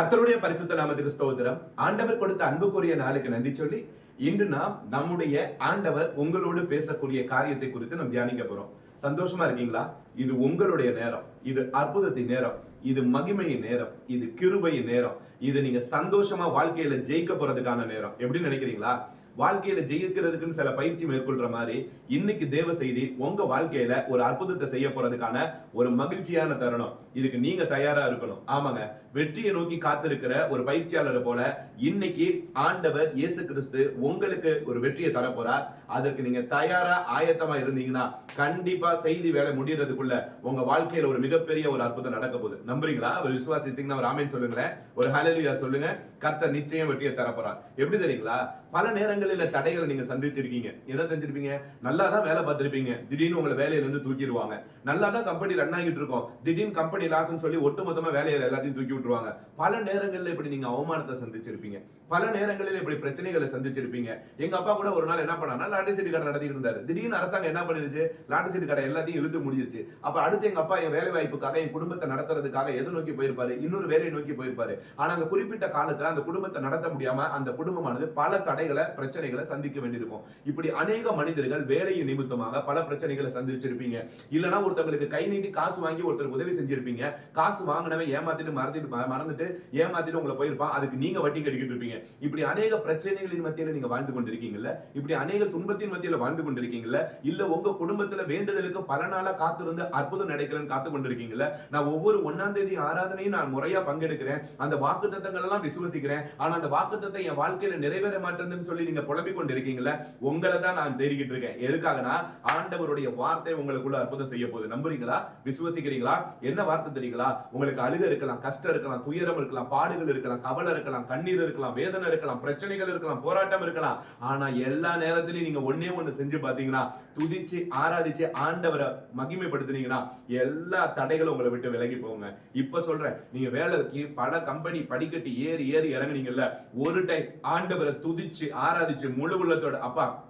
கர்த்தருடைய பரிசுத்த நாமத்துக்கு ஸ்தோத்திரம். ஆண்டவர் கொடுத்த அன்புக்குரிய நாளுக்கு நன்றி சொல்லி இன்று நாம் நம்முடைய ஆண்டவர் உங்களோடு பேசக்கூடிய காரியத்தை குறித்து நாம் தியானிக்க போறோம். சந்தோஷமா இருக்கீங்களா? இது உங்களுடைய நேரம். இது அற்புதத்தின் நேரம். இது மகிமையின் நேரம். இது கிருபையின் நேரம். இது நீங்க சந்தோஷமா வாழ்க்கையில ஜெயிக்க போறதுக்கான நேரம். எப்படி நினைக்கிறீங்களா? வாழ்க்கையில ஜெயிக்கிறதுக்குன்னு சில பயிற்சி மேற்கொள்ற மாதிரி இன்னைக்கு தேவ செய்தி உங்க வாழ்க்கையில ஒரு அற்புதத்தை செய்ய போறதுக்கான ஒரு மகிழ்ச்சியான தருணம். இதுக்கு நீங்க தயாரா இருக்கணும். ஆமாங்க. வெற்றியை நோக்கி காத்திருக்கிற ஒரு பயிற்சியாளரை போல இன்னைக்கு ஆண்டவர் இயேசு கிறிஸ்து உங்களுக்கு ஒரு வெற்றியை தரப்போறார். அதற்கு நீங்க தயாரா ஆயத்தமா இருந்தீங்கன்னா கண்டிப்பா செய்தி வேலை முடியறதுக்குள்ள உங்க வாழ்க்கையில ஒரு மிகப்பெரிய ஒரு அற்புதம் நடக்க போகுது. நம்புறீங்களா? ஒரு விசுவாசித்தீங்கன்னா ஒரு ஆமேன் சொல்லுங்களேன். ஒரு ஹalleluya சொல்லுங்க. கர்த்தர் நிச்சயம் வெற்றியை தர எப்படி தெரியுங்களா? பல நேரங்களில் தடைகளை நீங்க சந்திச்சிருக்கீங்க. என்ன தெரிஞ்சிருப்பீங்க? நல்லா தான் வேலை பார்த்திருப்பீங்க. திடீர்னு உங்களை வேலையில இருந்து தூக்கிடுவாங்க. நல்லா தான் கம்பெனி ரன் ஆகிட்டு இருக்கோம். திடீர்னு கம்பெனி லாஸ்ன்னு சொல்லி ஒட்டுமொத்தமா வேலையில எல்லாத்தையும் தூக்கி விட்டுருவாங்க. பல நேரங்களில் இப்படி நீங்க அவமானத்தை சந்திச்சிருப்பீங்க. பல நேரங்களில் இப்படி பிரச்சனைகளை சந்திச்சிருப்பீங்க. எங்க அப்பா கூட ஒரு நாள் என்ன பண்ணா லாட்டரி சீட்டு கடை நடத்திட்டு இருந்தாரு. திடீர்னு அரசாங்கம் என்ன பண்ணிருச்சு? லாட்டரி சீட்டு கடை எல்லாத்தையும் இழுத்து முடிஞ்சிருச்சு. அப்ப அடுத்து எங்க அப்பா என் வேலை வாய்ப்புக்காக என் குடும்பத்தை நடத்துறதுக்காக எது நோக்கி போயிருப்பாரு? இன்னொரு வேலையை நோக்கி போயிருப்பாரு. ஆனா அந்த குறிப்பிட்ட காலத்துல அந்த குடும்பத்தை நடத்த முடியாம அந்த குடும்பமானது பல தடைகளை பிரச்சனைகளை சந்திக்க வேண்டியிருக்கும். இப்படி அநேக மனிதர்கள் வேலையின் நிமித்தமாக பல பிரச்சனைகளை சந்திச்சிருப்பீங்க. இல்லைன்னா ஒருத்தவங்களுக்கு கை நீட்டி காசு வாங்கி ஒருத்தருக்கு உதவி செஞ்சிருப்பீங்க. காசு வாங்கினவன் ஏமாத்திட்டு மறந்துட்டு மறந்துட்டு ஏமாத்திட்டு உங்களை போயிருப்பான். அதுக்கு நீங்க வட்டி கட்டிக்கிட்டு இருப்பீங்க. இப்படி அநேக பிரச்சனைகளின் மத்தியில நீங்க வாழ்ந்து கொண்டிருக்கீங்கல்ல? இப்படி அநேக துன்பத்தின் மத்தியில வாழ்ந்து கொண்டிருக்கீங்கல்ல? இல்ல உங்க குடும்பத்துல வேண்டுதலுக்கு பல நாளா காத்திருந்து அற்புதம் நடக்கலன்னு காத்து கொண்டிருக்கீங்கல்ல? நான் ஒவ்வொரு ஒன்னாம் தேதி ஆராதனையும் நான் முறையா பங்கெடுக்கிறேன். அந்த வாக்கு எல்லாம் விசுவசிக்கிறேன். ஆனா அந்த வாக்கு என் வாழ்க்கையில நிறைவேற மாட்டேன்னு சொல்லி நீங்க புலம்பிக் கொண்டிருக்கீங்கல்ல? உங்களை தான் நான் தேடிக்கிட்டு இருக்கேன். எதுக்காகனா ஆண்டவருடைய வார்த்தை உங்களுக்குள்ள அற்புதம் செய்ய போகுது. நம்புறீங்களா? விசுவசிக்கிறீங்களா? என்ன வார்த்தை தெரியுங்களா? உங்களுக்கு அழுக இருக்கலாம் கஷ்டம் இருக்கலாம் துயரம் இருக்கலாம் பாடுகள் இருக்கலாம் கவலை இருக்கலாம் கண்ணீர் இருக்கலாம் வேதனை இருக்கலாம் பிரச்சனைகள் இருக்கலாம் போராட்டம் இருக்கலாம். ஆனா எல்லா நேரத்திலையும் நீங்க ஒன்னே ஒண்ணு செஞ்சு பாத்தீங்கன்னா துதிச்சு ஆராதிச்சு ஆண்டவரை மகிமைப்படுத்துனீங்கன்னா எல்லா தடைகளும் உங்களை விட்டு விலகி போங்க இப்ப சொல்றேன் நீங்க வேலைக்கு பல கம்பெனி படிக்கட்டு ஏறி ஏறி இறங்குனீங்கல்ல ஒரு டைம் ஆண்டவரை துதிச்சு ஆராதிச்சு முழு உள்ளத்தோட அப்பா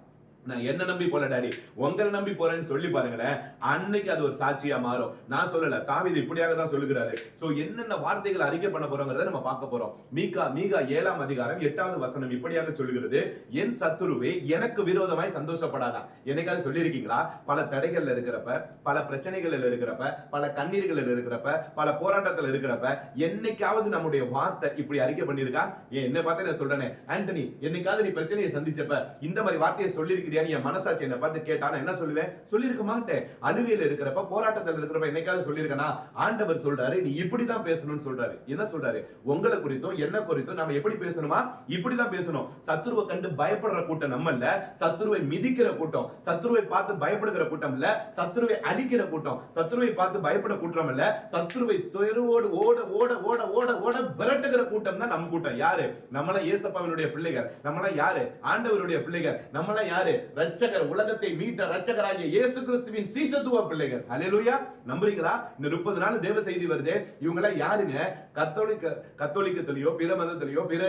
நான் என்ன நம்பி போல டாடி? உங்களை நம்பி போறேன்னு சொல்லி பாருங்களேன். அன்னைக்கு அது ஒரு சாட்சியா மாறும். நான் சொல்லல தாவீது இப்படியாக தான் சொல்லுகிறாரு. சோ என்னென்ன வார்த்தைகள் அறிக்கை பண்ண போறோங்கிறத நம்ம பார்க்க போறோம். மீகா மீகா ஏழாம் அதிகாரம் எட்டாவது வசனம் இப்படியாக சொல்லுகிறது. என் சத்துருவே எனக்கு விரோதமாய் சந்தோஷப்படாதா? என்னைக்காவது சொல்லியிருக்கீங்களா? பல தடைகள்ல இருக்கிறப்ப பல பிரச்சனைகள்ல இருக்கிறப்ப பல கண்ணீர்கள் இருக்கிறப்ப பல போராட்டத்துல இருக்கிறப்ப என்னைக்காவது நம்முடைய வார்த்தை இப்படி அறிக்கை பண்ணியிருக்கா? ஏன் என்ன பார்த்து நான் சொல்றேனே. ஆண்டனி என்னைக்காவது நீ பிரச்சனையை சந்திச்சப்ப இந்த மாதிரி வார்த்தையை சொல்லியிருக்கிறியான்னு என் மனசாட்சி என்ன பார்த்து கேட்டா நான் என்ன சொல்லுவேன்? சொல்லியிருக்க மாட்டேன். அழுகையில் இருக்கிறப்ப போராட்டத்தில் இருக்கிறப்ப என்னைக்காவது சொல்லியிருக்கனா? ஆண்டவர் சொல்றாரு நீ இப்படிதான் பேசணும்னு சொல்றாரு. என்ன சொல்றாரு? உங்களை குறித்தும் என்ன குறித்தும் நம்ம எப்படி பேசணுமா? இப்படிதான் பேசணும். சத்துருவை கண்டு பயப்படுற கூட்டம் நம்ம இல்ல. சத்துருவை மிதிக்கிற கூட்டம் சத்துருவை பார்த்து பயப்படுகிற கூட்டம் இல்ல. சத்துருவை அழிக்கிற கூட்டம் சத்துருவை பார்த்து பயப்பட கூட்டம் இல்ல. சத்துருவை தெருவோடு ஓட ஓட ஓட ஓட ஓட விரட்டுகிற கூட்டம் தான் நம்ம கூட்டம். யாரு? நம்மளாம் ஏசப்பாவினுடைய பிள்ளைகள். நம்மளாம் யாரு? ஆண்டவருடைய பிள்ளைகள். நம்மளாம் யாரு? ரட்சகர் உலகத்தை மீட்ட ரட்சகராகிய இயேசு கிறிஸ்துவின் சீசத்துவ பிள்ளைகள். ஹalleluya. நம்புறீங்களா? இந்த முப்பது நாள் தேவ செய்தி வருது. இவங்க எல்லாம் யாருங்க? கத்தோலிக்க கத்தோலிக்கத்திலேயோ பிற மதத்திலேயோ பிற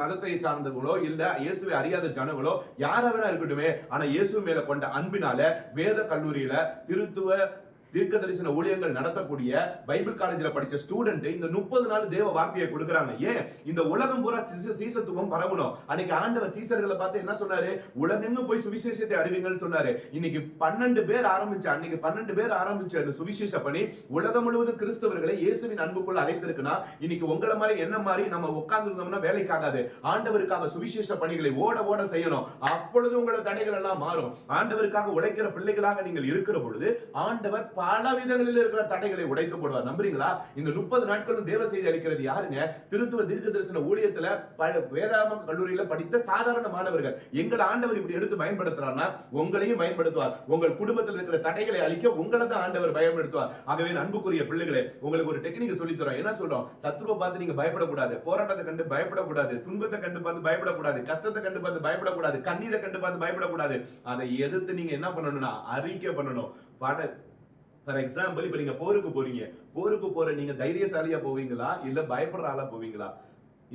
மதத்தை சார்ந்தவங்களோ இல்ல இயேசுவை அறியாத ஜனங்களோ யாரா வேணா இருக்கட்டுமே. ஆனா இயேசு மேல கொண்ட அன்பினால வேத கல்லூரியில திருத்துவ தீர்க்க தரிசன ஊழியங்கள் நடத்தக்கூடிய பைபிள் காலேஜில் படித்த ஸ்டூடெண்ட் இந்த முப்பது நாள் தேவ வார்த்தையை கொடுக்குறாங்க. ஏன்? இந்த உலகம் பூரா சீசத்துவம் பரவணும். அன்னைக்கு ஆண்டவர் சீசர்களை பார்த்து என்ன சொன்னாரு? உலகெங்கும் போய் சுவிசேஷத்தை அறிவிங்கன்னு சொன்னாரு. இன்னைக்கு பன்னெண்டு பேர் ஆரம்பிச்ச அன்னைக்கு பன்னெண்டு பேர் ஆரம்பிச்ச அந்த சுவிசேஷ பணி உலகம் முழுவதும் கிறிஸ்தவர்களை இயேசுவின் அன்புக்குள்ள அழைத்திருக்குன்னா இன்னைக்கு உங்களை மாதிரி என்ன மாதிரி நம்ம உட்கார்ந்துருந்தோம்னா வேலைக்காகாது. ஆண்டவருக்காக சுவிசேஷ பணிகளை ஓட ஓட செய்யணும். அப்பொழுது உங்களோட தடைகள் எல்லாம் மாறும். ஆண்டவருக்காக உழைக்கிற பிள்ளைகளாக நீங்கள் இருக்கிற பொழுது ஆண்டவர் பல விதங்களில் இருக்கிற தடைகளை உடைத்து போடுவார் நம்புறீங்களா? இந்த முப்பது நாட்களும் தேவ செய்தி அளிக்கிறது யாருங்க? திருத்துவ தீர்க்க தரிசன ஊழியத்துல ப- வேதாம கல்லூரியில படித்த சாதாரண மாணவர்கள். எங்களை ஆண்டவர் இப்படி எடுத்து பயன்படுத்துறாருன்னா உங்களையும் பயன்படுத்துவார். உங்கள் குடும்பத்தில் இருக்கிற தடைகளை அழிக்க உங்களை தான் ஆண்டவர் பயன்படுத்துவார். ஆகவே அன்புக்குரிய பிள்ளைகளே உங்களுக்கு ஒரு டெக்னிக் சொல்லி தரோம் என்ன சொல்றோம்? சத்ருவை பார்த்து நீங்க பயப்படக்கூடாது. போராட்டத்தை கண்டு பயப்படக்கூடாது. துன்பத்தை கண்டு பார்த்து பயப்படக்கூடாது. கஷ்டத்தை கண்டு பார்த்து பயப்படக்கூடாது. கண்ணீரை கண்டு பார்த்து பயப்படக்கூடாது. அதை எதிர்த்து நீங்க என்ன பண்ணணும்னா அறிக்கை பண்ணணும். பட ஃபார் எக்ஸாம்பிள் இப்போ நீங்க போருக்கு போறீங்க. போருக்கு போற நீங்க தைரியசாலியா போவீங்களா? இல்ல பயப்படுற ஆளா போவீங்களா?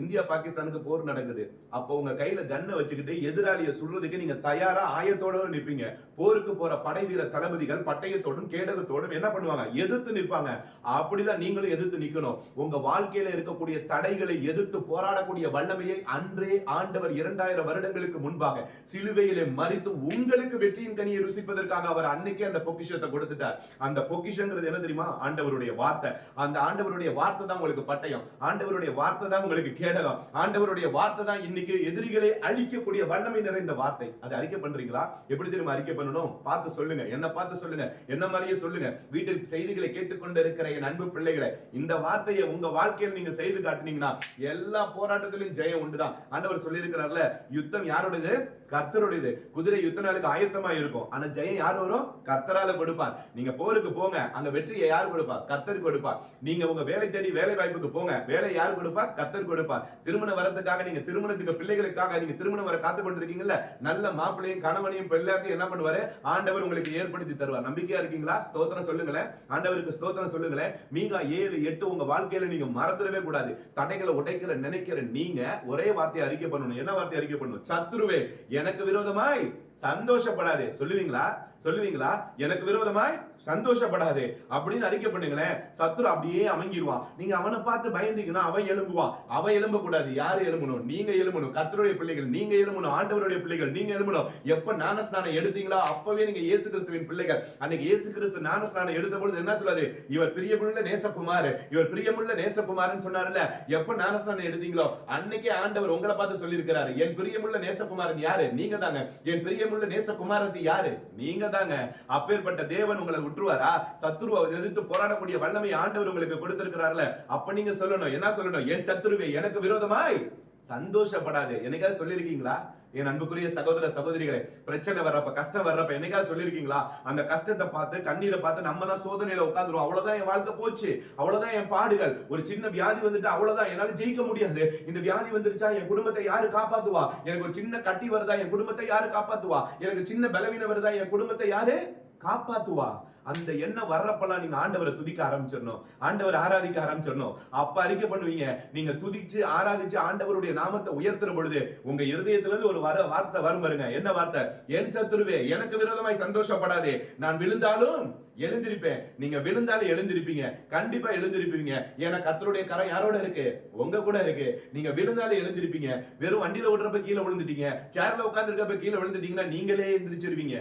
இந்தியா பாகிஸ்தானுக்கு போர் நடக்குது. அப்போ உங்க கையில கண்ணை வச்சுக்கிட்டு எதிராளியை சுடுறதுக்கு நீங்க தயாரா ஆயத்தோட நிற்பீங்க போருக்கு போற படை வீர தளபதிகள் பட்டயத்தோடும் கேடகத்தோடும் என்ன பண்ணுவாங்க? எதிர்த்து நிற்பாங்க. அப்படிதான் நீங்களும் எதிர்த்து நிக்கணும். உங்க வாழ்க்கையில இருக்கக்கூடிய தடைகளை எதிர்த்து போராடக்கூடிய வல்லமையை அன்றே ஆண்டவர் இரண்டாயிரம் வருடங்களுக்கு முன்பாக சிலுவையிலே மறித்து உங்களுக்கு வெற்றியின் கனியை ருசிப்பதற்காக அவர் அன்னைக்கே அந்த பொக்கிஷத்தை கொடுத்துட்டார். அந்த பொக்கிஷங்கிறது என்ன தெரியுமா? ஆண்டவருடைய வார்த்தை. அந்த ஆண்டவருடைய வார்த்தை தான் உங்களுக்கு பட்டயம். ஆண்டவருடைய வார்த்தை தான் உங்களுக்கு கேடகம். ஆண்டவருடைய வார்த்தை தான் இன்னைக்கு எதிரிகளை அழிக்கக்கூடிய வல்லமை நிறைந்த வார்த்தை. அதை அறிக்கை பண்றீங்களா? எப்படி தெரியுமா அறிக்கை பண்ணணும்? பார்த்து சொல்லுங்க. என்ன பார்த்து சொல்லுங்க. என்ன மாதிரியே சொல்லுங்க. வீட்டில் செய்திகளை கேட்டுக்கொண்டு இருக்கிற என் அன்பு பிள்ளைகளை இந்த வார்த்தையை உங்க வாழ்க்கையில் நீங்க செய்து காட்டுனீங்கன்னா எல்லா போராட்டத்திலும் ஜெயம் உண்டுதான். ஆண்டவர் சொல்லியிருக்கிறார்ல யுத்தம் யாருடையது? கர்த்தருடையது. குதிரை யுத்த நாளுக்கு ஆயத்தமா இருக்கும். ஆனா ஜெயம் யார் வரும்? கர்த்தரால கொடுப்பார். நீங்க போருக்கு போங்க. அங்க வெற்றியை யார் கொடுப்பா கர்த்தர் கொடுப்பார். நீங்க உங்க வேலை தேடி வேலை வாய்ப்புக்கு போங்க. வேலை யார் கொடுப்பார்? கர்த்தர் கொடுப்பார் திருமணம் வரத்துக்காக நீங்க திருமணத்துக்கு பிள்ளைகளுக்காக நீங்க திருமணம் வர காத்து கொண்டிருக்கீங்கல்ல? நல்ல மாப்பிள்ளையும் கணவனையும் எல்லாத்தையும் என்ன பண்ணுவாரு? ஆண்டவர் உங்களுக்கு ஏற்படுத்தி தருவார். நம்பிக்கையா இருக்கீங்களா? ஸ்தோத்திரம் சொல்லுங்களேன். ஆண்டவருக்கு ஸ்தோத்திரம் சொல்லுங்களேன். மீகா ஏழு எட்டு உங்க வாழ்க்கையில நீங்க மறந்துடவே கூடாது. தடைகளை உடைக்கிற நினைக்கிற நீங்க ஒரே வார்த்தையை அறிக்கை பண்ணணும். என்ன வார்த்தை அறிக்கை பண்ணணும்? சத்துருவே எனக்கு விரோதமாய் சந்தோஷப்படாதே. சொல்லுவீங்களா? சொல்லுவீங்களா? எனக்கு விரோதமாய் சந்தோஷப்படாதே அப்படின்னு அறிக்கை பண்ணுங்களேன். சத்துரு அப்படியே அமைங்கிடுவான் நீங்க அவனை பார்த்து பயந்தீங்கன்னா அவன் எழும்புவான். அவன் எழும்ப கூடாது யாரு எழும்பணும்? நீங்க எழும்பணும். கத்தருடைய பிள்ளைகள் நீங்க எழும்பணும். ஆண்டவருடைய பிள்ளைகள் நீங்க எழும்பணும். எப்ப ஞானஸ்நானம் எடுத்தீங்களோ அப்பவே நீங்க இயேசு கிறிஸ்துவின் பிள்ளைகள். அன்னைக்கு இயேசு கிறிஸ்து ஞானஸ்நானம் எடுத்த பொழுது என்ன சொல்லாது இவர் பிரியமுள்ள நேசகுமார். இவர் பிரியமுள்ள நேசகுமார்னு சொன்னார்ல. எப்ப ஞானஸ்நானம் எடுத்தீங்களோ அன்னைக்கே ஆண்டவர் உங்களை பார்த்து சொல்லியிருக்கிறாரு. என் பிரியமுள்ள நேசகுமாரன் யாரு? நீங்க தாங்க என் பிரியமுள்ள நேசகுமாரத்தி யாரு? நீங்க தாங்க அப்பேற்பட்ட தேவன் உங்களை விட்டுருவாரா? சத்துருவை எதிர்த்து போராடக்கூடிய வல்லமை ஆண்டவர் உங்களுக்கு கொடுத்திருக்கிறார்ல. அப்ப நீங்க சொல்லணும். என்ன சொல்லணும்? என் சத்துருவே எனக்கு விரோதமாய்? சந்தோஷப்படாது. என்னைக்காவது சொல்லியிருக்கீங்களா? என் அன்புக்குரிய சகோதர சகோதரிகளே பிரச்சனை வர்றப்ப கஷ்டம் வர்றப்ப என்னைக்காவது சொல்லியிருக்கீங்களா? அந்த கஷ்டத்தை பார்த்து கண்ணீரை பார்த்து நம்ம தான் சோதனையில உட்காந்துருவோம் அவ்வளவுதான் என் வாழ்க்கை போச்சு. அவ்வளவுதான் என் பாடுகள். ஒரு சின்ன வியாதி வந்துட்டு அவ்வளவுதான் என்னால ஜெயிக்க முடியாது. இந்த வியாதி வந்துருச்சா என் குடும்பத்தை யாரு காப்பாத்துவா? எனக்கு ஒரு சின்ன கட்டி வருதா என் குடும்பத்தை யாரு காப்பாத்துவா? எனக்கு சின்ன பலவீனம் வருதா என் குடும்பத்தை யாரு காப்பாத்துவா? அந்த எண்ணம் வர்றப்பெல்லாம் நீங்க ஆண்டவரை துதிக்க ஆரம்பிச்சிடணும். ஆண்டவர் ஆராதிக்க ஆரம்பிச்சிடணும். அப்ப அறிக்கை பண்ணுவீங்க. நீங்க துதிச்சு ஆராதிச்சு ஆண்டவருடைய நாமத்தை உயர்த்துற பொழுது உங்க இருதயத்துல இருந்து ஒரு வர வார்த்தை வரும் பாருங்க. என்ன வார்த்தை? என் சத்துருவே எனக்கு விரோதமாய் சந்தோஷப்படாதே. நான் விழுந்தாலும் எழுந்திருப்பேன். நீங்க விழுந்தாலும் எழுந்திருப்பீங்க. கண்டிப்பா எழுந்திருப்பீங்க. ஏன்னா கத்தருடைய கரம் யாரோட இருக்கு? உங்க கூட இருக்கு. நீங்க விழுந்தாலும் எழுந்திருப்பீங்க. வெறும் வண்டியில ஓடுறப்ப கீழே விழுந்துட்டீங்க. சேர்ல உட்காந்துருக்கப்ப கீழே விழுந்துட்டீங்கன்னா நீங்களே எழுந்திரிச்சிருவீங்க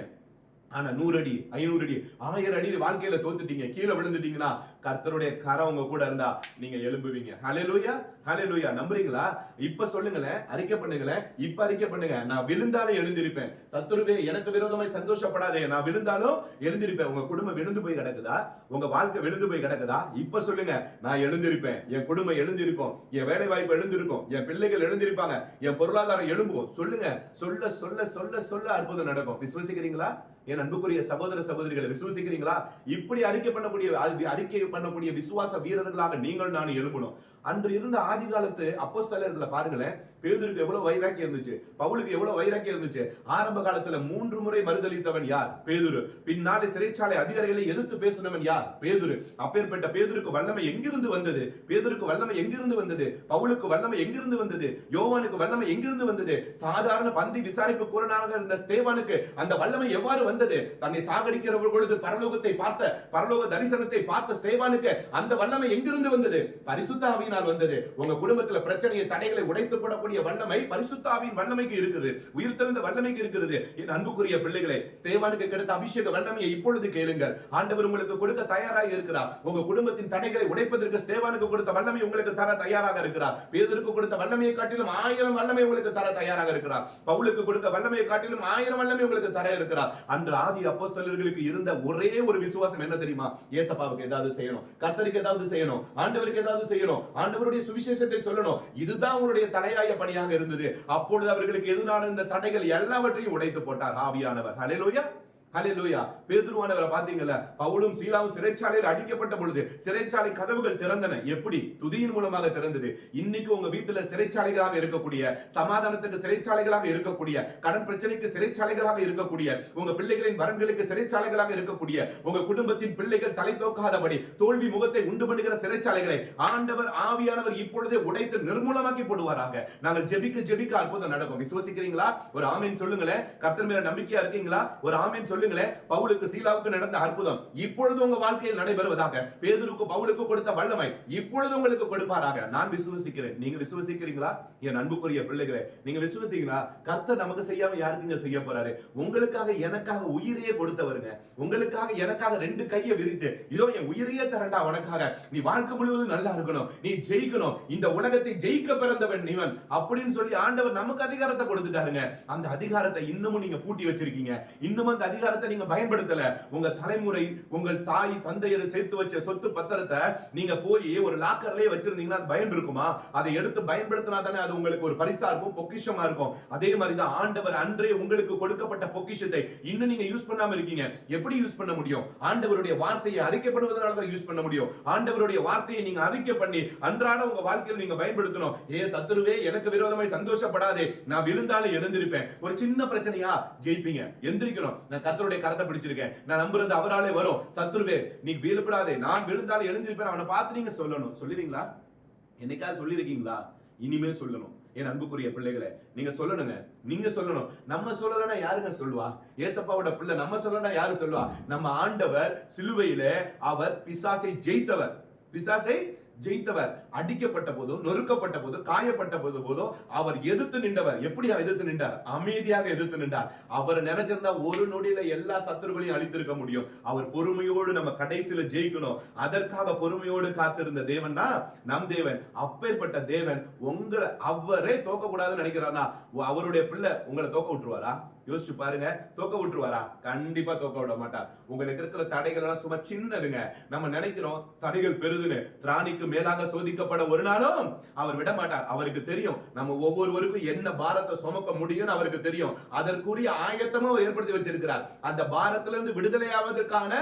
ஆனா நூறு அடி ஐநூறு அடி ஆயிரம் அடி வாழ்க்கையில தோத்துட்டீங்க கீழே விழுந்துட்டீங்கன்னா கர்த்தருடைய கரம் உங்க கூட இருந்தா நீங்க எழும்புவீங்க. ஹalleluya ஹalleluya நம்புறீங்களா? இப்ப சொல்லுங்களேன் அறிக்கை பண்ணுங்களேன் இப்ப அறிக்கை பண்ணுங்க. நான் விழுந்தாலும் எழுந்திருப்பேன். சத்துருவே எனக்கு விரோதமாய் சந்தோஷப்படாதே. நான் விழுந்தாலும் எழுந்திருப்பேன். உங்க குடும்பம் விழுந்து போய் கிடக்குதா? உங்க வாழ்க்கை விழுந்து போய் கிடக்குதா? இப்ப சொல்லுங்க நான் எழுந்திருப்பேன். என் குடும்பம் எழுந்திருக்கும். என் வேலை வாய்ப்பு எழுந்திருக்கும். என் பிள்ளைகள் எழுந்திருப்பாங்க. என் பொருளாதாரம் எழும்பும். சொல்லுங்க சொல்ல சொல்ல சொல்ல சொல்ல அற்புதம் நடக்கும். விசுவசிக்கிறீங்களா? என் அன்புக்குரிய சகோதர சகோதரிகளை விசுவசிக்கிறீங்களா? இப்படி அறிக்கை பண்ணக்கூடிய அறிக்கை பண்ணக்கூடிய விசுவாச வீரர்களாக நீங்கள் நான் எழும்பணும். அன்று இருந்த ஆதி காலத்து அப்போஸ்தலர்களை பாருங்களேன். பேதுருக்கு எவ்வளவு வைராக்கியம் இருந்துச்சு? பவுலுக்கு எவ்வளவு வைராக்கியம் இருந்துச்சு? ஆரம்ப காலத்துல மூன்று முறை மறுதளித்தவன் யார்? பேதுரு. பின்னாலே சிறைச்சாலை அதிகாரிகளை எதிர்த்து பேசினவன் யார்? பேதுரு. அப்பேற்பட்ட பேதுருக்கு வல்லமை எங்கிருந்து வந்தது? பேதுருக்கு வல்லமை எங்கிருந்து வந்தது? பவுலுக்கு வல்லமை எங்கிருந்து வந்தது? யோவானுக்கு வல்லமை எங்கிருந்து வந்தது? சாதாரண பந்தி விசாரிப்பு கூறனாக இருந்த ஸ்தேவானுக்கு அந்த வல்லமை எவ்வாறு வந்தது? தன்னை சாகடிக்கிற பொழுது பரலோகத்தை பார்த்த பரலோக தரிசனத்தை பார்த்த ஸ்தேவானுக்கு அந்த வல்லமை எங்கிருந்து வந்தது? பரிசுத்தாவியினால் வந்தது. உங்க குடும்பத்துல பிரச்சனையை தடைகளை உடைத்து போடக்கூடிய வல்லமை பரிசுத்தாவின் வல்லமைக்கு இருக்குது. உயிர் திறந்த வல்லமைக்கு இருக்கிறது என் அன்புக்குரிய பிள்ளைகளை தேவானுக்கு கிடைத்த அபிஷேக வல்லமையை இப்பொழுது கேளுங்கள். ஆண்டவர் உங்களுக்கு கொடுக்க தயாராக இருக்கிறார். உங்க குடும்பத்தின் தடைகளை உடைப்பதற்கு ஸ்தேவானுக்கு கொடுத்த வல்லமை உங்களுக்கு தர தயாராக இருக்கிறார். பேதருக்கு கொடுத்த வல்லமையை காட்டிலும் ஆயிரம் வல்லமை உங்களுக்கு தர தயாராக இருக்கிறார். பவுலுக்கு கொடுத்த வல்லமையை காட்டிலும் ஆயிரம் வல்லமை உங்களுக்கு தர இருக்கிறார். அன்று ஆதி அப்போஸ்தலர்களுக்கு இருந்த ஒரே ஒரு விசுவாசம் என்ன தெரியுமா? ஏசப்பாவுக்கு ஏதாவது செய்யணும். கர்த்தருக்கு ஏதாவது செய்யணும். ஆண்டவருக்கு ஏதாவது செய்யணும். ஆண்டவருடைய சுவிசேஷத்தை சொல்லணும். இதுதான் உங்களுடைய தலையாய பணியாக இருந்தது. அப்பொழுது அவர்களுக்கு எதிரான இந்த தடைகள் எல்லாவற்றையும் உடைத்து போட்டார் ஆவியானவர். ஹலெலோயா ஹalleluya. பேதுருவானவரை பாத்தீங்கல்ல பவுலும் சீலாவும் சிறைச்சாலையில் அடிக்கப்பட்ட பொழுது சிறைச்சாலை கதவுகள் திறந்தன. எப்படி? துதியின் மூலமாக திறந்தது. இன்னைக்கு உங்க வீட்டுல சிறைச்சாலைகளாக இருக்கக்கூடிய சமாதானத்துக்கு சிறைச்சாலைகளாக இருக்கக்கூடிய கடன் பிரச்சனைக்கு சிறைச்சாலைகளாக இருக்கக்கூடிய உங்க பிள்ளைகளின் வரன்களுக்கு சிறைச்சாலைகளாக இருக்கக்கூடிய உங்க குடும்பத்தின் பிள்ளைகள் தலை தோக்காதபடி தோல்வி முகத்தை உண்டு பண்ணுகிற சிறைச்சாலைகளை ஆண்டவர் ஆவியானவர் இப்பொழுதே உடைத்து நிர்மூலமாக்கி போடுவாராக. நாங்கள் ஜெபிக்க ஜெபிக்க அற்புதம் நடக்கும். விசுவசிக்கிறீங்களா? ஒரு ஆமீன் சொல்லுங்களேன். கர்த்தர் மேல நம்பிக்கையா இருக்கீங்களா? ஒரு ஆமீன் சொல்லுங்களேன் பவுலுக்கு சீலாவுக்கு நடந்த அற்புதம் இப்பொழுது உங்க வாழ்க்கையில் நடைபெறுவதாக பேதருக்கு பவுலுக்கு கொடுத்த வல்லமை இப்பொழுது உங்களுக்கு கொடுப்பாராக. நான் விசுவசிக்கிறேன். நீங்க விசுவசிக்கிறீங்களா? என் அன்புக்குரிய பிள்ளைகளே நீங்க விசுவசிக்கிறீங்களா? கர்த்தர் நமக்கு செய்யாம யாருக்குங்க செய்ய போறாரு? உங்களுக்காக எனக்காக உயிரையே கொடுத்தவருங்க. உங்களுக்காக எனக்காக ரெண்டு கையை விரித்து இதோ என் உயிரையே தரண்டா உனக்காக. நீ வாழ்க்கை முழுவதும் நல்லா இருக்கணும். நீ ஜெயிக்கணும். இந்த உலகத்தை ஜெயிக்க பிறந்தவன் இவன் அப்படின்னு சொல்லி ஆண்டவர் நமக்கு அதிகாரத்தை கொடுத்துட்டாருங்க. அந்த அதிகாரத்தை இன்னமும் நீங்க பூட்டி வச்சிருக்கீங்க. இன்னும் அந்த அதிகாரத்தை நீங்க பயன்படுத்தல. உங்க தலைமுறை உங்கள் தாய் தந்தையர் சேர்த்து வச்ச சொத்து பத்திரத்தை நீங்க போய் ஒரு லாக்கர்லயே வச்சிருந்தீங்கன்னா பயன் இருக்குமா? அதை எடுத்து பயன்படுத்தினா தானே அது உங்களுக்கு ஒரு பரிசா இருக்கும் பொக்கிஷமா இருக்கும். அதே மாதிரி தான் ஆண்டவர் அன்றே உங்களுக்கு கொடுக்கப்பட்ட பொக்கிஷத்தை இன்னும் நீங்க யூஸ் பண்ணாம இருக்கீங்க. எப்படி யூஸ் பண்ண முடியும்? ஆண்டவருடைய வார்த்தையை அறிக்கப்படுவதனால தான் யூஸ் பண்ண முடியும். ஆண்டவருடைய வார்த்தையை நீங்க அறிக்கை பண்ணி அன்றாட உங்க வாழ்க்கையில் நீங்க பயன்படுத்தணும். ஏ சத்துருவே எனக்கு விரோதமாய் சந்தோஷப்படாதே. நான் விழுந்தாலும் எழுந்திருப்பேன். ஒரு சின்ன பிரச்சனையா? ஜெயிப்பீங்க. எந்திரிக்கணும். நான் கர்த்தருடைய கரத்தை பிடிச்சிருக்கேன். நான் நம்புறது அவராலே வரும். சத்துருவே நீ வீழ்படாதே நான் விழுந்தாலும் எழுந்திருப்பேன். அவனை பார்த்து நீங்க சொல்லணும். சொல்லுவீங்களா? என்னைக்காவது சொல்லியிருக்கீங்களா? இனிமே சொல்லணும். என் அன்புக்குரிய பிள்ளைகளை நீங்க சொல்லணுங்க. நீங்க சொல்லணும். நம்ம சொல்லலன்னா யாருங்க சொல்லுவா? ஏசப்பாவோட பிள்ளை நம்ம சொல்லலன்னா யாரு சொல்லுவா? நம்ம ஆண்டவர் சிலுவையில அவர் பிசாசை ஜெயித்தவர். பிசாசை ஜெயித்தவர் அடிக்கப்பட்ட போதும் நொறுக்கப்பட்ட போதும் காயப்பட்ட போது போதும் அவர் எதிர்த்து நின்றவர். எப்படி எதிர்த்து நின்றார்? அமைதியாக எதிர்த்து நின்றார். அவர் நினைச்சிருந்தா ஒரு நொடியில எல்லா சத்துருகளையும் அழித்திருக்க முடியும். அவர் பொறுமையோடு நம்ம கடைசியில ஜெயிக்கணும். அதற்காக பொறுமையோடு காத்திருந்த தேவன் நம் தேவன். அப்பேற்பட்ட தேவன் உங்களை அவரே தோக்க கூடாதுன்னு நினைக்கிறாரா அவருடைய பிள்ளை உங்களை தோக்க விட்டுருவாரா? யோசிச்சு பாருங்க. தோக்க விட்டுருவாரா? கண்டிப்பா தோக்க விட மாட்டார். உங்களுக்கு இருக்கிற தடைகள் எல்லாம் சும்மா சின்னதுங்க. நம்ம நினைக்கிறோம் தடைகள் பெருதுன்னு திராணிக்கு மேலாக சோதிக்கப்பட ஒரு நாளும் அவர் விட மாட்டார் அவருக்கு தெரியும் நம்ம ஒவ்வொருவருக்கும் என்ன பாரத்தை சுமக்க முடியும்னு அவருக்கு தெரியும். அதற்குரிய ஆயத்தமும் அவர் ஏற்படுத்தி வச்சிருக்கிறார். அந்த பாரத்திலிருந்து விடுதலையாவதற்கான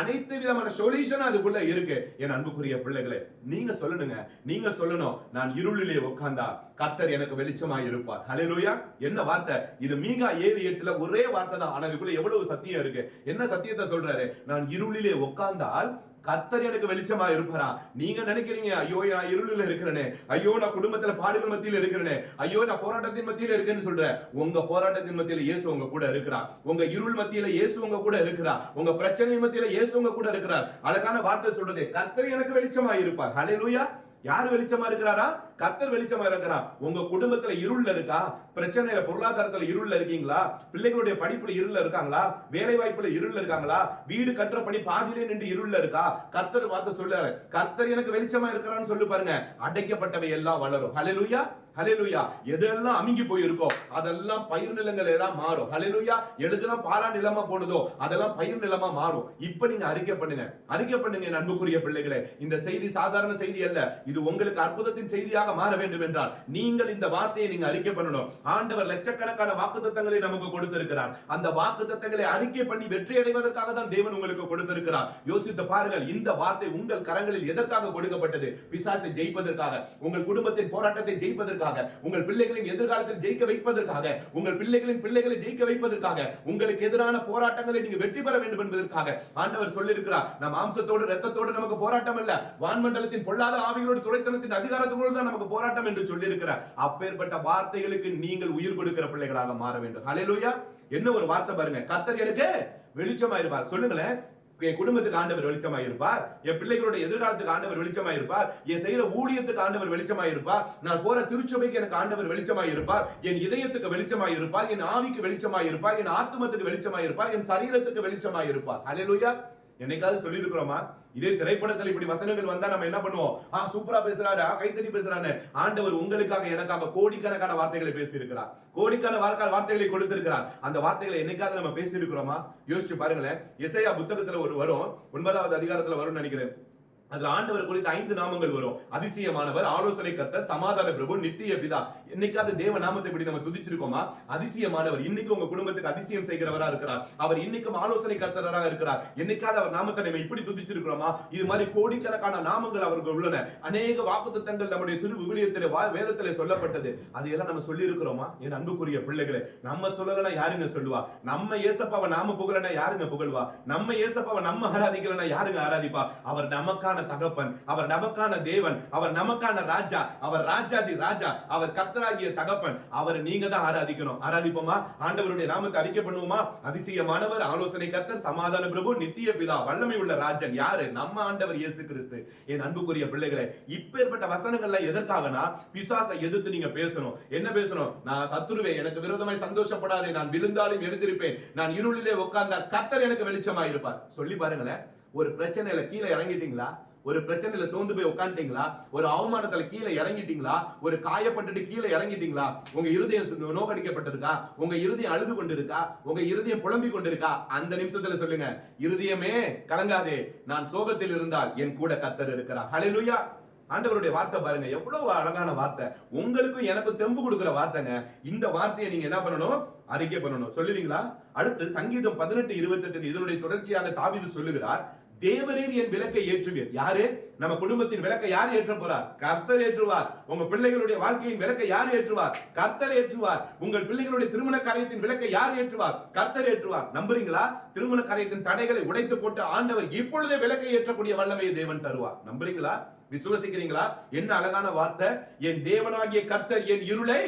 அனைத்து விதமான சொல்யூஷன் அதுக்குள்ள இருக்கு. என் அன்புக்குரிய பிள்ளைகளே நீங்க சொல்லணுங்க. நீங்க சொல்லணும். நான் இருளிலே உட்கார்ந்தா கர்த்தர் எனக்கு வெளிச்சமா இருப்பார். ஹalleluya என்ன வார்த்தை? இது மீகா ஏழு எட்டுல ஒரே வார்த்தை தான் ஆனா இதுக்குள்ள எவ்வளவு சத்தியம் இருக்கு? என்ன சத்தியத்தை சொல்றாரு? நான் இருளிலே உட்கார்ந்தால் கர்த்தர் எனக்கு வெளிச்சமா இருப்பாரா? நீங்க நினைக்கிறீங்க ஐயோ நான் இருளில் இருக்கிறேனே. ஐயோ நான் குடும்பத்துல பாடுகள் மத்தியில இருக்கிறேனே. ஐயோ நான் போராட்டத்தின் மத்தியில இருக்கேன்னு சொல்றேன் உங்க போராட்டத்தின் மத்தியில இயேசு உங்க கூட இருக்கிறா. உங்க இருள் மத்தியில இயேசு உங்க கூட இருக்கிறா. உங்க பிரச்சனை மத்தியில இயேசு உங்க கூட இருக்கிறார். அழகான வார்த்தை சொல்றது கர்த்தர் எனக்கு வெளிச்சமா இருப்பார் ஹalleluya யார் வெளிச்சமா இருக்கிறாரா? கர்த்தர் வெளிச்சமா இருக்கிறா? உங்க குடும்பத்துல இருள்ல இருக்கா? பிரச்சனையில பொருளாதாரத்துல இருள்ல இருக்கீங்களா? பிள்ளைகளுடைய படிப்புல இருள்ல இருக்காங்களா? வேலை வாய்ப்புல இருள்ல இருக்காங்களா? வீடு கட்டுற பணி பாதியிலே நின்று இருள்ல இருக்கா? கர்த்தர் பார்த்து சொல்றாரு. கர்த்தர் எனக்கு வெளிச்சமா இருக்கிறான்னு சொல்லி பாருங்க. அடைக்கப்பட்டவை எல்லாம் வளரும். ஹலெலுயா ஹலெலுயா எதெல்லாம் அமுங்கி போயிருக்கோ அதெல்லாம் பயிர் நிலங்கள் எல்லாம் மாறும். ஹலெலுயா எழுதெல்லாம் பாலா நிலமா போனதோ அதெல்லாம் பயிர் நிலமா மாறும். இப்ப நீங்க அறிக்கை பண்ணுங்க. அறிக்கை பண்ணுங்க நண்புக்குரிய பிள்ளைகளே. இந்த செய்தி சாதாரண செய்தி அல்ல. இது உங்களுக்கு அற்புதத்தின் செய்தியாக மாற வேண்டும் என்றால் நீங்கள் இந்த வார்த்தையை நீங்க அறிக்கை பண்ணணும். ஆண்டவர் லட்சக்கணக்கான வாக்குத்தத்தங்களை நமக்கு கொடுத்திருக்கிறார். அந்த வாக்குத்தத்தங்களை அறிக்கை பண்ணி வெற்றி அடைவதற்காக தான் தேவன் உங்களுக்கு கொடுத்திருக்கிறார். யோசித்து பாருங்கள் இந்த வார்த்தை உங்கள் கரங்களில் எதற்காக கொடுக்கப்பட்டது? பிசாசை ஜெயிப்பதற்காக உங்கள் குடும்பத்தின் போராட்டத்தை ஜெயிப்பதற்காக உங்கள் பிள்ளைகளின் எதிர்காலத்தில் ஜெயிக்க வைப்பதற்காக உங்கள் பிள்ளைகளின் பிள்ளைகளை ஜெயிக்க வைப்பதற்காக உங்களுக்கு எதிரான போராட்டங்களை நீங்க வெற்றி பெற வேண்டும் என்பதற்காக ஆண்டவர் சொல்லியிருக்கிறார். நம் மாம்சத்தோடு ரத்தத்தோடு நமக்கு போராட்டம் அல்ல. வான்மண்டலத்தின் பொல்லாத ஆவிகளோடு துறைத்தனத்தின் அதிகாரத்தோடு தான் நமக்கு போராட்டம் என்று சொல்லியிருக்கிறார். அப்பேற்பட்ட வார்த்தைகளுக்கு நீங்கள் உயிர் கொடுக்கிற பிள்ளைகளாக மாற வேண்டும். ஹலெலுயா என்ன ஒரு வார்த்தை பாருங்க. கர்த்தர் எனக்கு வெளிச்சமா இருப்பார் சொல்லுங்களேன். என் குடும்பத்துக்கு ஆண்டவர் வெளிச்சமா இருப்பார் என் பிள்ளைகளுடைய எதிர்காலத்துக்கு ஆண்டவர் வெளிச்சமா இருப்பார் என் செய்யற ஊழியத்துக்கு ஆண்டவர் வெளிச்சமா இருப்பார் நான் போற திருச்சபைக்கு எனக்கு ஆண்டவர் வெளிச்சமா இருப்பார் என் இதயத்துக்கு வெளிச்சமா இருப்பார் என் ஆவிக்கு வெளிச்சமா இருப்பார் என் ஆத்மத்துக்கு வெளிச்சமா இருப்பார் என் சரீரத்துக்கு வெளிச்சமா இருப்பார் ஹalleluya என்னைக்காவது சொல்லியிருக்கிறோமா? இதே திரைப்படத்தில் இப்படி வசனங்கள் வந்தா நம்ம என்ன பண்ணுவோம்? ஆ சூப்பரா பேசுறாரு. ஆ கைத்தடி பேசுறாரு ஆண்டவர் உங்களுக்காக எனக்காக கோடிக்கணக்கான வார்த்தைகளை பேசியிருக்கிறார். கோடிக்கான வார்த்தை வார்த்தைகளை கொடுத்திருக்கிறார். அந்த வார்த்தைகளை என்னைக்காவது நம்ம பேசியிருக்கிறோமா? யோசிச்சு பாருங்களேன். இசையா புத்தகத்துல ஒரு வரும். ஒன்பதாவது அதிகாரத்துல வரும்னு நினைக்கிறேன். அதுல ஆண்டவர் குறித்த ஐந்து நாமங்கள் வரும். அதிசயமானவர் ஆலோசனை கத்த சமாதான பிரபு நித்திய பிதா. என்னைக்காவது தேவ நாமத்தை இப்படி நம்ம துதிச்சிருக்கோமா? அதிசயமானவர் இன்னைக்கு உங்க குடும்பத்துக்கு அதிசயம் செய்கிறவரா இருக்கிறார். அவர் இன்னைக்கும் ஆலோசனை கர்த்தராக இருக்கிறார். என்னைக்காவது அவர் நாமத்தை நம்ம இப்படி துதிச்சிருக்கிறோமா? இது மாதிரி கோடிக்கணக்கான நாமங்கள் அவருக்கு உள்ளன. அநேக வாக்குத்தத்தங்கள் நம்முடைய திரு விவிலியத்திலே வேதத்திலே சொல்லப்பட்டது. அதையெல்லாம் நம்ம சொல்லி இருக்கிறோமா என் அன்புக்குரிய பிள்ளைகளே நம்ம சொல்லலாம் யாருங்க சொல்லுவா? நம்ம ஏசப்பாவை நாம புகழனா யாருங்க புகழ்வா? நம்ம ஏசப்பாவை நம்ம ஆராதிக்கலனா யாருங்க ஆராதிப்பா? அவர் நமக்கான நமக்கான தகப்பன் அவர் நமக்கான தேவன் அவர் நமக்கான ராஜா அவர் ராஜாதி ராஜா அவர் கர்த்தராகிய தகப்பன். அவர் நீங்க தான் ஆராதிக்கணும். ஆராதிப்போமா? ஆண்டவருடைய நாமத்தை அறிக்கை பண்ணுவோமா? அதிசயமானவர் ஆலோசனை கர்த்தர் சமாதான பிரபு நித்திய பிதா வல்லமை உள்ள ராஜன். யாரு? நம்ம ஆண்டவர் இயேசு கிறிஸ்து. என் அன்புக்குரிய பிள்ளைகளே இப்பேற்பட்ட வசனங்கள்ல எதற்காகனா பிசாசை எதிர்த்து நீங்க பேசணும். என்ன பேசணும்? நான் சத்துருவே எனக்கு விரோதமாய் சந்தோஷப்படாதே நான் விழுந்தாலும் எழுந்திருப்பேன். நான் இருளிலே உட்கார்ந்தால் கர்த்தர் எனக்கு வெளிச்சமா இருப்பார் சொல்லி பாருங்களேன் ஒரு பிரச்சனையில கீழே இறங்கிட்டீங்களா? ஒரு பிரச்சனையில சோர்ந்து போய் உட்காந்துட்டீங்களா ஒரு அவமானத்துல கீழே இறங்கிட்டீங்களா? ஒரு காயப்பட்டுட்டு கீழே இறங்கிட்டீங்களா? உங்க இருதயம் நோக்கடிக்கப்பட்டிருக்கா? உங்க இருதயம் அழுது கொண்டிருக்கா? உங்க இருதயம் புலம்பி கொண்டிருக்கா? அந்த நிமிஷத்துல சொல்லுங்க. இருதயமே கலங்காதே. நான் சோகத்தில் இருந்தால் என் கூட கத்தர் இருக்கிறார். ஹalleluya ஆண்டவருடைய வார்த்தை பாருங்க. எவ்வளவு அழகான வார்த்தை. உங்களுக்கும் எனக்கும் தெம்பு கொடுக்குற வார்த்தைங்க. இந்த வார்த்தையை நீங்க என்ன பண்ணணும்? அறிக்கை பண்ணணும். சொல்லுவீங்களா? அடுத்து சங்கீதம் பதினெட்டு இருபத்தெட்டு இதனுடைய தொடர்ச்சியாக தாவிது சொல்லுகிறார். தேவரீர் என் விளக்கை ஏற்றுவீர் யாரு? நம்ம குடும்பத்தின் விளக்கை யார் ஏற்ற போறார்? கர்த்தர் ஏற்றுவார். உங்க பிள்ளைகளுடைய வாழ்க்கையின் விளக்கை யார் ஏற்றுவார்? கர்த்தர் ஏற்றுவார். உங்கள் பிள்ளைகளுடைய திருமண காரியத்தின் விளக்கை யார் ஏற்றுவார்? கர்த்தர் ஏற்றுவார். நம்புறீங்களா? திருமண காரியத்தின் தடைகளை உடைத்து போட்டு ஆண்டவர் இப்பொழுதே விளக்கை ஏற்றக்கூடிய வல்லமையை தேவன் தருவார். நம்புறீங்களா? விசுவசிக்கிறீங்களா? என்ன அழகான வார்த்தை? என் தேவனாகிய கர்த்தர் என் இருளை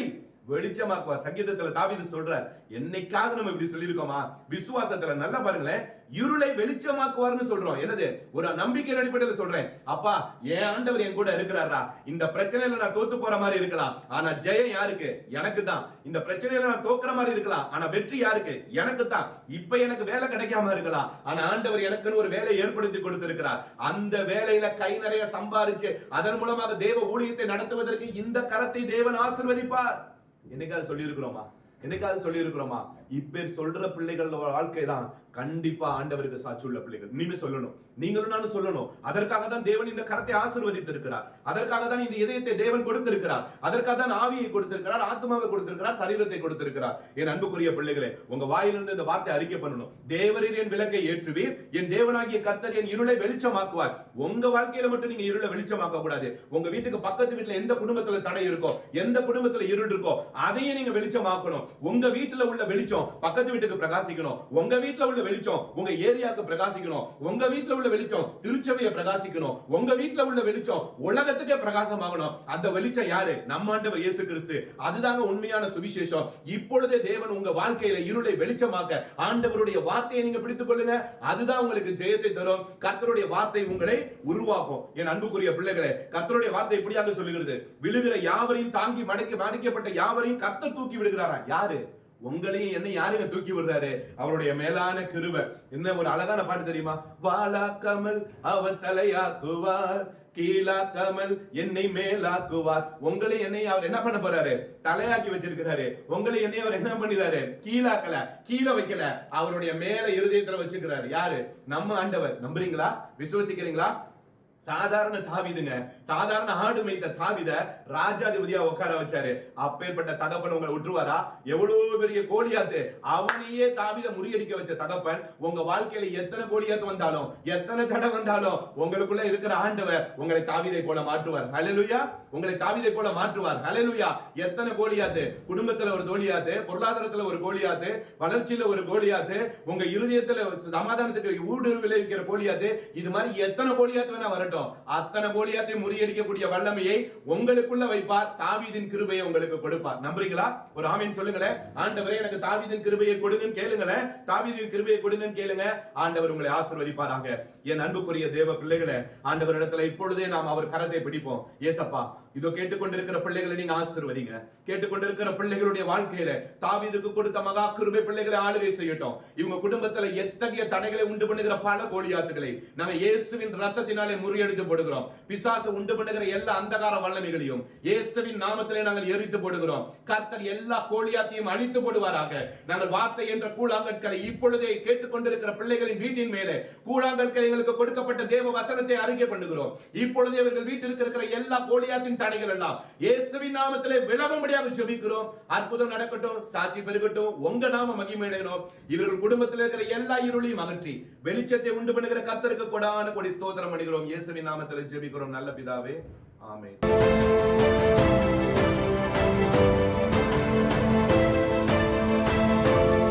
வெளிச்சமாக்குவார். சங்கீதத்துல தாவிது சொல்றார் என்னைக்காவது நம்ம இப்படி சொல்லியிருக்கோமா? விசுவாசத்துல நல்லா பாருங்களேன் இருளை வெளிச்சமாக்குவார்னு சொல்றோம். என்னது? ஒரு நம்பிக்கை அடிப்படையில் சொல்றேன். அப்பா என் ஆண்டவர் என் கூட இருக்கிறாரா? இந்த பிரச்சனையில நான் தோத்து போற மாதிரி இருக்கலாம். ஆனா ஜெயம் யாருக்கு? எனக்கு தான். இந்த பிரச்சனையில நான் தோக்குற மாதிரி இருக்கலாம். ஆனா வெற்றி யாருக்கு? எனக்கு தான். இப்ப எனக்கு வேலை கிடைக்காம இருக்கலாம். ஆனா ஆண்டவர் எனக்குன்னு ஒரு வேலை ஏற்படுத்தி கொடுத்திருக்கிறார். அந்த வேலையில கை நிறைய சம்பாரிச்சு அதன் மூலமாக தேவ ஊழியத்தை நடத்துவதற்கு இந்த கரத்தை தேவன் ஆசிர்வதிப்பார். என்னைக்காவது சொல்லியிருக்கிறோமா? என்னைக்காவது சொல்லியிருக்கிறோமா? இப்ப சொல்ற பிள்ளைகளோட வாழ்க்கை தான் கண்டிப்பா ஆண்டவருக்கு சாட்சி உள்ள பிள்ளைகள். நீங்க சொல்லணும். நீங்களும் நானும் சொல்லணும். அதற்காக தான் தேவன் இந்த கரத்தை ஆசிர்வதித்திருக்கிறார். அதற்காக தான் இந்த இதயத்தை தேவன் கொடுத்திருக்கிறார். அதற்காக தான் ஆவியை கொடுத்திருக்கிறார் ஆத்மாவை கொடுத்திருக்கிறார் சரீரத்தை கொடுத்திருக்கிறார். என் அன்புக்குரிய பிள்ளைகளே உங்க வாயிலிருந்து இந்த வார்த்தை அறிக்கை பண்ணணும். தேவரீர் என் விளக்கை ஏற்றுவீர். என் தேவனாகிய கர்த்தர் என் இருளை வெளிச்சமாக்குவார். உங்க வாழ்க்கையில மட்டும் நீங்க இருளை வெளிச்சமாக்க கூடாது உங்க வீட்டுக்கு பக்கத்து வீட்டுல எந்த குடும்பத்துல தடை இருக்கோ எந்த குடும்பத்துல இருள் இருக்கோ அதையும் நீங்க வெளிச்சமாக்கணும். உங்க வீட்டுல உள்ள வெளிச்சம் பக்கத்து வீட்டுக்கு பிரகாசிக்கணும். உங்க வீட்டுல உள்ள வெளிச்சம் உங்க ஏரியாவுக்கு பிரகாசிக்கணும். உங்க வீட்டுல உள்ள வெளிச்சம் திருச்சபையை பிரகாசிக்கணும். உங்க வீட்டுல உள்ள வெளிச்சம் உலகத்துக்கே பிரகாசமாகணும். அந்த வெளிச்சம் யாரு? நம்ம ஆண்டவர் இயேசு கிறிஸ்து. அதுதாங்க உண்மையான சுவிசேஷம். இப்பொழுதே தேவன் உங்க வாழ்க்கையில இருளை வெளிச்சமாக்க ஆண்டவருடைய வார்த்தையை நீங்க பிடித்துக் கொள்ளுங்க. அதுதான் உங்களுக்கு ஜெயத்தை தரும். கர்த்தருடைய வார்த்தை உங்களை உருவாக்கும். என் அன்புக்குரிய பிள்ளைகளே கர்த்தருடைய வார்த்தை இப்படியாக சொல்லுகிறது? விழுகிற யாவரையும் தாங்கி மடக்கி மடிக்கப்பட்ட யாவரையும் கர்த்தர் தூக்கி விடுகிறாரா? யாரு? உங்களையும் என்ன யாருங்க தூக்கி விடுறாரு? அவருடைய மேலான கிருவை என்ன ஒரு அழகான பாட்டு தெரியுமா? வாலா கமல் அவ தலையாக்குவார் கீழாக்காமல் என்னை மேலாக்குவார். உங்களை என்னை அவர் என்ன பண்ண போறாரு? தலையாக்கி வச்சிருக்கிறாரு. உங்களை என்னை அவர் என்ன பண்ணிறாரு? கீழாக்கல கீழே வைக்கல. அவருடைய மேல இருதயத்துல வச்சிருக்கிறாரு. யாரு? நம்ம ஆண்டவர். நம்புறீங்களா? விசுவசிக்கிறீங்களா? சாதாரண தாவிதுங்க சாதாரண ஆடு மேய்த்த தாவித ராஜாதிபதியா உட்கார வச்சாரு. அப்பேற்பட்ட தகப்பன் உங்களை விட்டுருவாரா எவ்வளவு பெரிய கோழியாத்து அவனையே தாவித முறியடிக்க வச்ச தகப்பன் உங்க வாழ்க்கையில எத்தனை கோழியாத்து வந்தாலும் எத்தனை தடை வந்தாலும் உங்களுக்குள்ள இருக்கிற ஆண்டவர் உங்களை தாவிதை போல மாற்றுவார். ஹலலுயா உங்களை தாவிதை போல மாற்றுவார். ஹலலுயா எத்தனை கோழியாத்து குடும்பத்துல ஒரு கோழியாத்து பொருளாதாரத்துல ஒரு கோழியாத்து வளர்ச்சியில ஒரு கோழியாத்து உங்க இருதயத்துல சமாதானத்துக்கு ஊடுருவிளைவிக்கிற விளைவிக்கிற இது மாதிரி எத்தனை கோழியாத்து வேணா வரட்டும். அத்தனை கோலியாத்தையும் முறியடிக்கக்கூடிய வல்லமையை உங்களுக்குள்ள வைப்பார். தாவீதின் கிருபையை உங்களுக்கு கொடுப்பார். நம்புறீங்களா? ஒரு ஆமீன் சொல்லுங்களேன். ஆண்டவரே எனக்கு தாவீதின் கிருபையை கொடுங்கன்னு கேளுங்களேன். தாவீதின் கிருபையை கொடுங்கன்னு கேளுங்க. ஆண்டவர் உங்களை ஆசிர்வதிப்பாராக. என் அன்புக்குரிய தேவ பிள்ளைகள ஆண்டவர் இடத்துல இப்பொழுதே நாம் அவர் கரத்தை பிடிப்போம். ஏசப்பா இதோ கேட்டுக்கொண்டிருக்கிற பிள்ளைகளை நீங்க ஆசிர்வதிங்க. கேட்டுக்கொண்டிருக்கிற பிள்ளைகளுடைய வாழ்க்கையில தாவிதுக்கு கொடுத்த மகா கிருபை பிள்ளைகளை ஆளுகை செய்யட்டும். இவங்க குடும்பத்துல எத்தகைய தடைகளை உண்டு பண்ணுகிற பல கோலியாத்துகளை நாங்க இயேசுவின் ரத்தத்தினாலே முறியடித்து போடுகிறோம். பிசாசு உண்டு பண்ணுகிற எல்லா அந்தகார வல்லமைகளையும் இயேசுவின் நாமத்திலே நாங்கள் எரித்து போடுகிறோம். கர்த்தர் எல்லா கோழியாத்தையும் அழித்து போடுவாராக. நாங்கள் வார்த்தை என்ற கூழாங்கற்களை இப்பொழுதே கேட்டுக்கொண்டிருக்கிற பிள்ளைகளின் வீட்டின் மேலே கூழாங்கற்கள் எங்களுக்கு கொடுக்கப்பட்ட தேவ வசனத்தை அறிக்கை பண்ணுகிறோம். இப்பொழுதே இவர்கள் வீட்டில் இருக்கிற எல்லா கோழியாத்தின் தடைகள் எல்லாம். இயேசுவின் நாமத்திலே விலகும்படியாக ஜெபிக்கிறோம். அற்புதம் நடக்கட்டும் சாட்சி பெருகட்டும். உங்க நாம மகிமையடையணும். இவர்கள் குடும்பத்தில் இருக்கிற எல்லா இருளையும் அகற்றி வெளிச்சத்தை உண்டு பண்ணுகிற கர்த்தருக்கு கொடான கொடி ஸ்தோத்திரம் பண்ணுகிறோம். இயேசுவின் நாமத்தில் ஜெபிக்கிறோம். நல்ல பிதாவே ஆமே